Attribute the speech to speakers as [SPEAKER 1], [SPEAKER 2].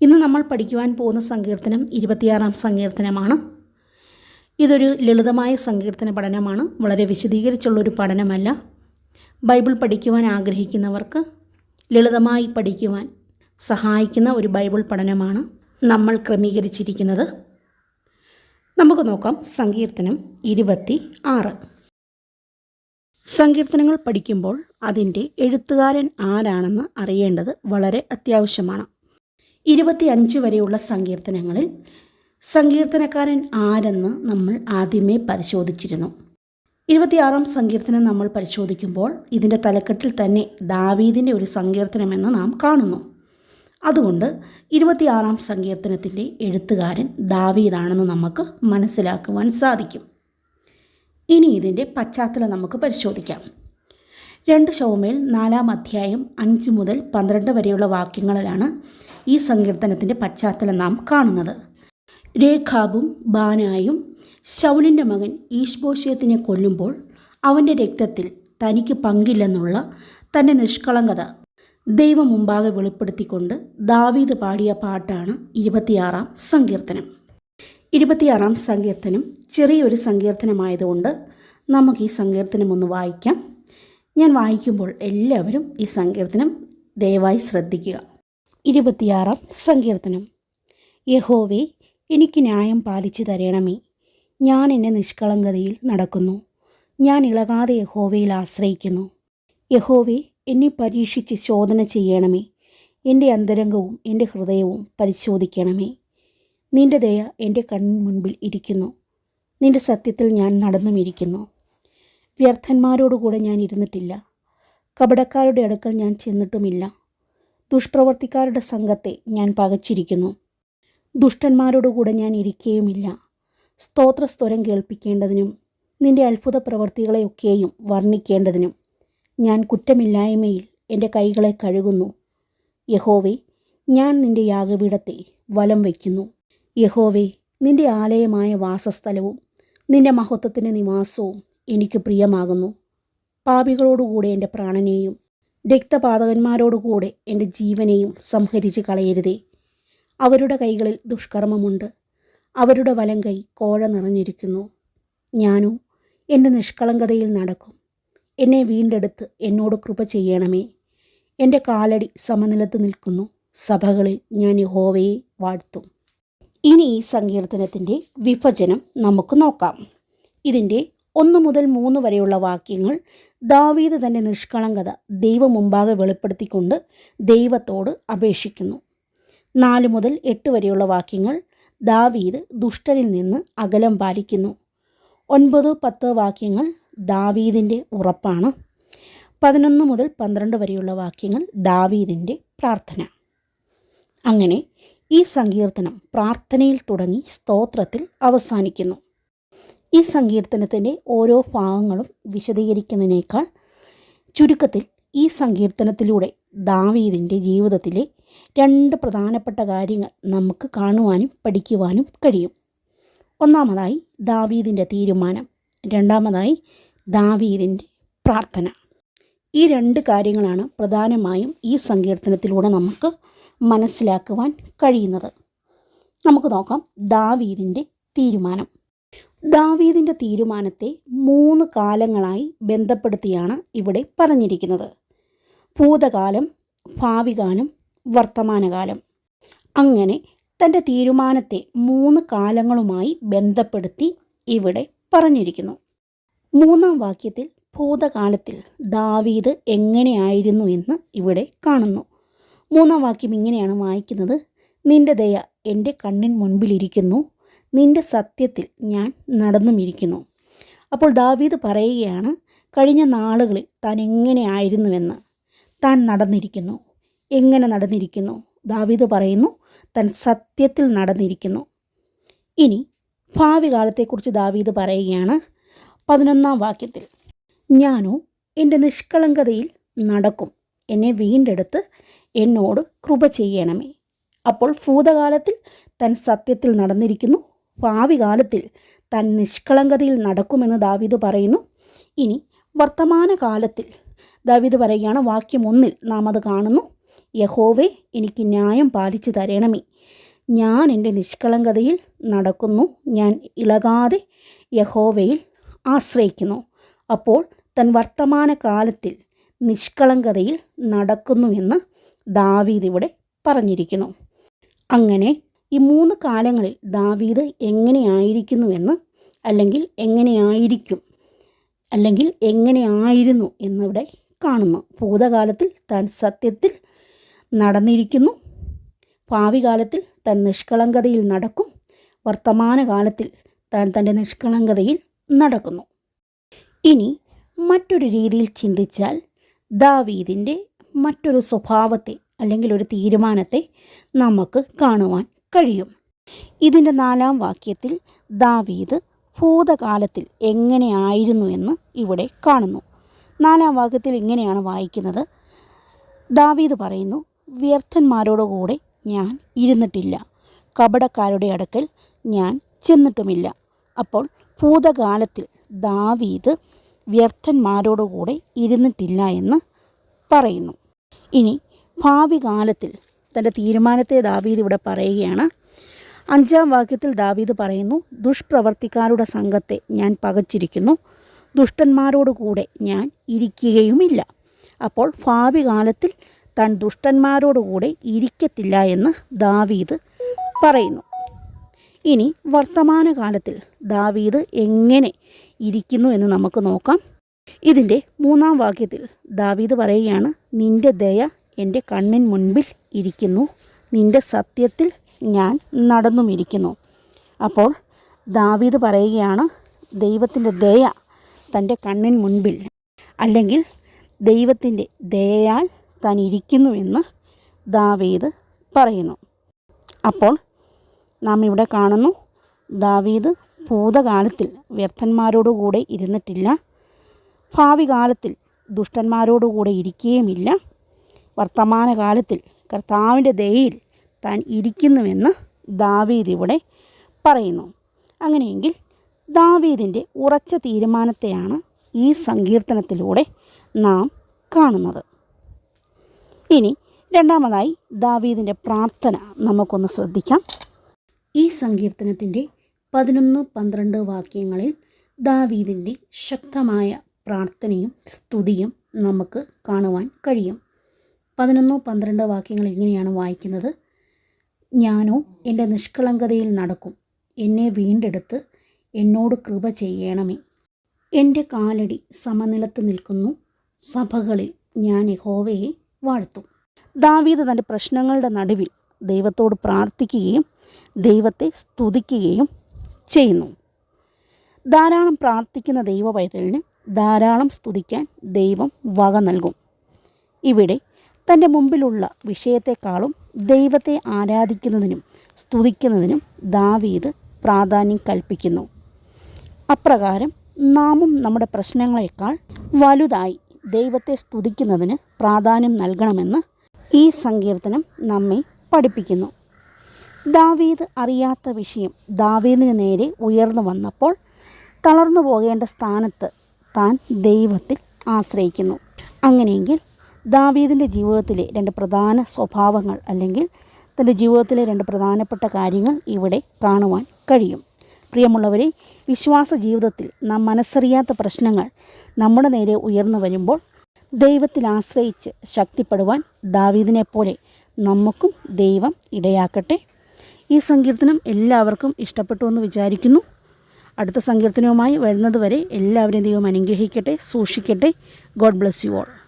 [SPEAKER 1] ഇന്ന് നമ്മൾ പഠിക്കുവാൻ പോകുന്ന സങ്കീർത്തനം ഇരുപത്തിയാറാം സങ്കീർത്തനമാണ്. ഇതൊരു ലളിതമായ സങ്കീർത്തന പഠനമാണ്. വളരെ വിശദീകരിച്ചുള്ളൊരു പഠനമല്ല. ബൈബിൾ പഠിക്കുവാൻ ആഗ്രഹിക്കുന്നവർക്ക് ലളിതമായി പഠിക്കുവാൻ സഹായിക്കുന്ന ഒരു ബൈബിൾ പഠനമാണ് നമ്മൾ ക്രമീകരിച്ചിരിക്കുന്നത്. നമുക്ക് നോക്കാം സങ്കീർത്തനം ഇരുപത്തി ആറ് സങ്കീർത്തനങ്ങൾ പഠിക്കുമ്പോൾ അതിന്റെ എഴുത്തുകാരൻ ആരാണെന്ന് അറിയേണ്ടത് വളരെ അത്യാവശ്യമാണ്. ഇരുപത്തി അഞ്ച് വരെയുള്ള സങ്കീർത്തനങ്ങളിൽ സങ്കീർത്തനക്കാരൻ ആരെന്ന് നമ്മൾ ആദ്യമേ പരിശോധിച്ചിരുന്നു. ഇരുപത്തിയാറാം സങ്കീർത്തനം നമ്മൾ പരിശോധിക്കുമ്പോൾ ഇതിന്റെ തലക്കെട്ടിൽ തന്നെ ദാവീദിന്റെ ഒരു സങ്കീർത്തനമെന്ന് നാം കാണുന്നു. അതുകൊണ്ട് ഇരുപത്തിയാറാം സങ്കീർത്തനത്തിന്റെ എഴുത്തുകാരൻ ദാവീദാണെന്ന് നമുക്ക് മനസ്സിലാക്കുവാൻ സാധിക്കും. ഇനി ഇതിന്റെ പശ്ചാത്തലം നമുക്ക് പരിശോധിക്കാം. രണ്ട് ഷോമേൽ നാലാം അധ്യായം അഞ്ച് മുതൽ പന്ത്രണ്ട് വരെയുള്ള വാക്യങ്ങളിലാണ് ഈ സങ്കീർത്തനത്തിന്റെ പശ്ചാത്തലം നാം കാണുന്നത്. രേഖാബും ബാനായും ശൗലിന്റെ മകൻ ഈശ്വോഷയത്തിനെ കൊല്ലുമ്പോൾ അവന്റെ രക്തത്തിൽ തനിക്ക് പങ്കില്ലെന്നുള്ള തന്റെ നിഷ്കളങ്കത ദൈവം മുമ്പാകെ വെളിപ്പെടുത്തിക്കൊണ്ട് ദാവീദ് പാടിയ പാട്ടാണ് ഇരുപത്തിയാറാം സങ്കീർത്തനം. ഇരുപത്തിയാറാം സങ്കീർത്തനം ചെറിയൊരു സങ്കീർത്തനമായതുകൊണ്ട് നമുക്ക് ഈ സങ്കീർത്തനം ഒന്ന് വായിക്കാം. ഞാൻ വായിക്കുമ്പോൾ എല്ലാവരും ഈ സങ്കീർത്തനം ദയവായി ശ്രദ്ധിക്കുക. ഇരുപത്തിയാറാം സങ്കീർത്തനം. യഹോവേ എനിക്ക് ന്യായം പാലിച്ചു തരണമേ. ഞാൻ എന്റെ നിഷ്കളങ്കതയിൽ നടക്കുന്നു. ഞാൻ ഇളകാതെ യഹോവയിൽ ആശ്രയിക്കുന്നു. യഹോവേ എന്നെ പരീക്ഷിച്ച് ശോധന ചെയ്യണമേ. എന്റെ അന്തരംഗവും എന്റെ ഹൃദയവും പരിശോധിക്കണമേ. നിന്റെ ദയ എന്റെ കണ്ണിന് മുൻപിൽ ഇരിക്കുന്നു. നിന്റെ സത്യത്തിൽ ഞാൻ നടന്നുമിരിക്കുന്നു. വ്യർത്ഥന്മാരോടുകൂടെ ഞാൻ ഇരുന്നിട്ടില്ല. കപടക്കാരുടെ അടുക്കൽ ഞാൻ ചെന്നിട്ടുമില്ല. ദുഷ്പ്രവർത്തിക്കാരുടെ സംഘത്തെ ഞാൻ പകച്ചിരിക്കുന്നു. ദുഷ്ടന്മാരോടുകൂടെ ഞാൻ ഇരിക്കുകയുമില്ല സ്തോത്രസ്വരം കേൾപ്പിക്കേണ്ടതിനും നിന്റെ അത്ഭുത പ്രവർത്തികളെയൊക്കെയും വർണിക്കേണ്ടതിനും ഞാൻ കുറ്റമില്ലായ്മയിൽ എന്റെ കൈകളെ കഴുകുന്നു. യഹോവെ ഞാൻ നിന്റെ യാഗപീഠത്തെ വലം വയ്ക്കുന്നു. യഹോവെ നിന്റെ ആലയമായ വാസസ്ഥലവും നിന്റെ മഹത്വത്തിന്റെ നിവാസവും എനിക്ക് പ്രിയമാകുന്നു. പാപികളോടുകൂടെ എന്റെ പ്രാണനെയും രക്തപാതകന്മാരോടുകൂടെ എന്റെ ജീവനെയും സംഹരിച്ച് കളയരുതേ. അവരുടെ കൈകളിൽ ദുഷ്കർമ്മമുണ്ട്. അവരുടെ വലം കൈ കോഴ നിറഞ്ഞിരിക്കുന്നു. ഞാനോ എന്റെ നിഷ്കളങ്കതയിൽ നടക്കും. എന്നെ വീണ്ടെടുത്ത് എന്നോട് കൃപ ചെയ്യണമേ. എന്റെ കാലടി സമനിലത്ത് നിൽക്കുന്നു. സഭകളിൽ ഞാൻ യഹോവയെ വാഴ്ത്തും. ഇനി ഈ സങ്കീർത്തനത്തിന്റെ വിഭജനം നമുക്ക് നോക്കാം. ഇതിന്റെ ഒന്ന് മുതൽ മൂന്ന് വരെയുള്ള വാക്യങ്ങൾ ദാവീദ് തന്റെ നിഷ്കളങ്കത ദൈവം മുമ്പാകെ വെളിപ്പെടുത്തിക്കൊണ്ട് ദൈവത്തോട് അപേക്ഷിക്കുന്നു. നാല് മുതൽ എട്ട് വരെയുള്ള വാക്യങ്ങൾ ദാവീദ് ദുഷ്ടരിൽ നിന്ന് അകലം പാലിക്കുന്നു. ഒൻപത് പത്ത് വാക്യങ്ങൾ ദാവീദിന്റെ ഉറപ്പാണ്. പതിനൊന്ന് മുതൽ പന്ത്രണ്ട് വരെയുള്ള വാക്യങ്ങൾ ദാവീദിന്റെ പ്രാർത്ഥന. അങ്ങനെ ഈ സങ്കീർത്തനം പ്രാർത്ഥനയിൽ തുടങ്ങി സ്തോത്രത്തിൽ അവസാനിക്കുന്നു. ഈ സങ്കീർത്തനത്തിന്റെ ഓരോ ഭാഗങ്ങളും വിശദീകരിക്കുന്നതിനേക്കാൾ ചുരുക്കത്തിൽ ഈ സങ്കീർത്തനത്തിലൂടെ ദാവീദിന്റെ ജീവിതത്തിലെ രണ്ട് പ്രധാനപ്പെട്ട കാര്യങ്ങൾ നമുക്ക് കാണുവാനും പഠിക്കുവാനും കഴിയും. ഒന്നാമതായി ദാവീദിന്റെ തീരുമാനം. രണ്ടാമതായി ദാവീദിന്റെ പ്രാർത്ഥന. ഈ രണ്ട് കാര്യങ്ങളാണ് പ്രധാനമായും ഈ സങ്കീർത്തനത്തിലൂടെ നമുക്ക് മനസ്സിലാക്കുവാൻ കഴിയുന്നത്. നമുക്ക് നോക്കാം ദാവീദിന്റെ തീരുമാനം. ദാവീദിന്റെ തീരുമാനത്തെ മൂന്ന് കാലങ്ങളായി ബന്ധപ്പെടുത്തിയാണ് ഇവിടെ പറഞ്ഞിരിക്കുന്നത്. ഭൂതകാലം ഭാവികാലം വർത്തമാനകാലം. അങ്ങനെ തന്റെ തീരുമാനത്തെ മൂന്ന് കാലങ്ങളുമായി ബന്ധപ്പെടുത്തി ഇവിടെ പറഞ്ഞിരിക്കുന്നു. മൂന്നാം വാക്യത്തിൽ ഭൂതകാലത്തിൽ ദാവീദ് എങ്ങനെയായിരുന്നു എന്ന് ഇവിടെ കാണുന്നു. മൂന്നാം വാക്യം ഇങ്ങനെയാണ് വായിക്കുന്നത്. നിന്റെ ദയ എന്റെ കണ്ണിൻ മുൻപിലിരിക്കുന്നു നിന്റെ സത്യത്തിൽ ഞാൻ നടന്നുമിരിക്കുന്നു. അപ്പോൾ ദാവീദ് പറയുകയാണ് കഴിഞ്ഞ നാളുകളിൽ താൻ എങ്ങനെയായിരുന്നുവെന്ന് താൻ നടന്നിരിക്കുന്നു. എങ്ങനെ നടന്നിരിക്കുന്നു? ദാവീദ് പറയുന്നു താൻ സത്യത്തിൽ നടന്നിരിക്കുന്നു. ഇനി ഭാവി കാലത്തെക്കുറിച്ച് ദാവീദ് പറയുകയാണ് പതിനൊന്നാം വാക്യത്തിൽ ഞാനോ എന്റെ നിഷ്കളങ്കതയിൽ നടക്കും. എന്നെ വീണ്ടെടുത്ത് എന്നോട് കൃപ ചെയ്യണമേ. അപ്പോൾ ഭൂതകാലത്തിൽ തൻ സത്യത്തിൽ നടന്നിരിക്കുന്നു. ഭാവി കാലത്തിൽ തൻ നിഷ്കളങ്കതയിൽ നടക്കുമെന്ന് ദാവീദ് പറയുന്നു. ഇനി വർത്തമാന കാലത്തിൽ ദാവീദ് പറയുകയാണ് വാക്യം ഒന്നിൽ നാം അത് കാണുന്നു. യഹോവെ എനിക്ക് ന്യായം പാലിച്ചു തരണമേ. ഞാൻ എന്റെ നിഷ്കളങ്കതയിൽ നടക്കുന്നു. ഞാൻ ഇളകാതെ യഹോവയിൽ ആശ്രയിക്കുന്നു. അപ്പോൾ തൻ വർത്തമാന കാലത്തിൽ നിഷ്കളങ്കതയിൽ നടക്കുന്നുവെന്ന് ദാവീദ് ഇവിടെ പറഞ്ഞിരിക്കുന്നു. അങ്ങനെ ഈ മൂന്ന് കാലങ്ങളിൽ ദാവീദ് എങ്ങനെയായിരിക്കുന്നുവെന്ന് അല്ലെങ്കിൽ എങ്ങനെയായിരിക്കും അല്ലെങ്കിൽ എങ്ങനെയായിരുന്നു എന്നിവിടെ കാണുന്നു. ഭൂതകാലത്തിൽ താൻ സത്യത്തിൽ നടന്നിരിക്കുന്നു. ഭാവി കാലത്തിൽ താൻ നിഷ്കളങ്കതയിൽ നടക്കും. വർത്തമാനകാലത്തിൽ താൻ തന്റെ നിഷ്കളങ്കതയിൽ നടക്കുന്നു. ഇനി മറ്റൊരു രീതിയിൽ ചിന്തിച്ചാൽ ദാവീദിന്റെ മറ്റൊരു സ്വഭാവത്തെ അല്ലെങ്കിൽ ഒരു തീരുമാനത്തെ നമുക്ക് കാണുവാൻ കഴിയും. ഇതിന്റെ നാലാം വാക്യത്തിൽ ദാവീദ് ഭൂതകാലത്തിൽ എങ്ങനെയായിരുന്നു എന്ന് ഇവിടെ കാണുന്നു. നാലാം വാക്യത്തിൽ ഇങ്ങനെയാണ് വായിക്കുന്നത്. ദാവീദ് പറയുന്നു വ്യർത്ഥന്മാരോടുകൂടെ ഞാൻ ഇരുന്നിട്ടില്ല. കപടക്കാരുടെ അടുക്കൽ ഞാൻ ചെന്നിട്ടുമില്ല. അപ്പോൾ ഭൂതകാലത്തിൽ ദാവീദ് വ്യർത്ഥന്മാരോടുകൂടെ ഇരുന്നിട്ടില്ല എന്ന് പറയുന്നു. ഇനി ഭാവി കാലത്തിൽ തന്റെ തീരുമാനത്തെ ദാവീദ് ഇവിടെ പറയുകയാണ്. അഞ്ചാം വാക്യത്തിൽ ദാവീദ് പറയുന്നു ദുഷ്പ്രവർത്തിക്കാരുടെ സംഘത്തെ ഞാൻ പകച്ചിരിക്കുന്നു. ദുഷ്ടന്മാരോടുകൂടെ ഞാൻ ഇരിക്കുകയുമില്ല. അപ്പോൾ ഭാവി കാലത്തിൽ താൻ ദുഷ്ടന്മാരോടുകൂടെ ഇരിക്കത്തില്ല എന്ന് ദാവീദ് പറയുന്നു. ഇനി വർത്തമാനകാലത്തിൽ ദാവീദ് എങ്ങനെ ഇരിക്കുന്നു എന്ന് നമുക്ക് നോക്കാം. ഇതിന്റെ മൂന്നാം വാക്യത്തിൽ ദാവീദ് പറയുകയാണ് നിന്റെ ദയ എന്റെ കണ്ണിൻ മുൻപിൽ ഇരിക്കുന്നു. നിന്റെ സത്യത്തിൽ ഞാൻ നടന്നുമിരിക്കുന്നു. അപ്പോൾ ദാവീദ് പറയുകയാണ് ദൈവത്തിന്റെ ദയ തന്റെ കണ്ണിൻ മുൻപിൽ അല്ലെങ്കിൽ ദൈവത്തിന്റെ ദയയാൽ താൻ ഇരിക്കുന്നുവെന്ന് ദാവീദ് പറയുന്നു. അപ്പോൾ നാം ഇവിടെ കാണുന്നു ദാവീദ് ഭൂതകാലത്തിൽ വ്യർത്ഥന്മാരോടുകൂടെ ഇരുന്നിട്ടില്ല. ഭാവി കാലത്തിൽ ദുഷ്ടന്മാരോടുകൂടെ ഇരിക്കുകയുമില്ല. വർത്തമാനകാലത്തിൽ കർത്താവിന്റെ ദയയിൽ താൻ ഇരിക്കുന്നുവെന്ന് ദാവീദ് ഇവിടെ പറയുന്നു. അങ്ങനെയെങ്കിൽ ദാവീദിന്റെ ഉറച്ച തീരുമാനത്തെയാണ് ഈ സങ്കീർത്തനത്തിലൂടെ നാം കാണുന്നത്. ഇനി രണ്ടാമതായി ദാവീദിന്റെ പ്രാർത്ഥന നമുക്കൊന്ന് ശ്രദ്ധിക്കാം. ഈ സങ്കീർത്തനത്തിന്റെ പതിനൊന്ന് പന്ത്രണ്ട് വാക്യങ്ങളിൽ ദാവീദിന്റെ ശക്തമായ പ്രാർത്ഥനയും സ്തുതിയും നമുക്ക് കാണുവാൻ കഴിയും. പതിനൊന്ന് പന്ത്രണ്ടോ വാക്യങ്ങൾ ഇങ്ങനെയാണ് വായിക്കുന്നത്. ഞാനോ എന്റെ നിഷ്കളങ്കതയിൽ നടക്കും. എന്നെ വീണ്ടെടുത്ത് എന്നോട് കൃപ ചെയ്യണമേ. എന്റെ കാലടി സമനിലത്ത് നിൽക്കുന്നു. സഭകളിൽ ഞാൻ യഹോവയെ വാഴ്ത്തും. ദാവീദ് തന്റെ പ്രശ്നങ്ങളുടെ നടുവിൽ ദൈവത്തോട് പ്രാർത്ഥിക്കുകയും ദൈവത്തെ സ്തുതിക്കുകയും ചെയ്യുന്നു. ധാരാളം പ്രാർത്ഥിക്കുന്ന ദൈവ ധാരാളം സ്തുതിക്കാൻ ദൈവം വക നൽകും. ഇവിടെ തന്റെ മുമ്പിലുള്ള വിഷയത്തെക്കാളും ദൈവത്തെ ആരാധിക്കുന്നതിനും സ്തുതിക്കുന്നതിനും ദാവീദ് പ്രാധാന്യം കൽപ്പിക്കുന്നു. അപ്രകാരം നാമും നമ്മുടെ പ്രശ്നങ്ങളെക്കാൾ വലുതായി ദൈവത്തെ സ്തുതിക്കുന്നതിന് പ്രാധാന്യം നൽകണമെന്ന് ഈ സങ്കീർത്തനം നമ്മെ പഠിപ്പിക്കുന്നു. ദാവീദ് അറിയാത്ത വിഷയം ദാവീദിന് നേരെ ഉയർന്നു വന്നപ്പോൾ തളർന്നു പോകേണ്ട സ്ഥാനത്ത് താൻ ദൈവത്തിൽ ആശ്രയിക്കുന്നു. അങ്ങനെയെങ്കിൽ ദാവീദിന്റെ ജീവിതത്തിലെ രണ്ട് പ്രധാന സ്വഭാവങ്ങൾ അല്ലെങ്കിൽ തന്റെ ജീവിതത്തിലെ രണ്ട് പ്രധാനപ്പെട്ട കാര്യങ്ങൾ ഇവിടെ കാണുവാൻ കഴിയും. പ്രിയമുള്ളവരെ വിശ്വാസ ജീവിതത്തിൽ നാം മനസ്സറിയാത്ത പ്രശ്നങ്ങൾ നമ്മുടെ നേരെ ഉയർന്നു വരുമ്പോൾ ദൈവത്തിൽ ആശ്രയിച്ച് ശക്തിപ്പെടുവാൻ ദാവീദിനെ പോലെ നമുക്കും ദൈവം ഇടയാക്കട്ടെ. ഈ സങ്കീർത്തനം എല്ലാവർക്കും ഇഷ്ടപ്പെട്ടു എന്ന് വിചാരിക്കുന്നു. അടുത്ത സങ്കീർത്തനവുമായി വരുന്നതുവരെ എല്ലാവരെയും ദൈവം അനുഗ്രഹിക്കട്ടെ സൂക്ഷിക്കട്ടെ. God bless you all.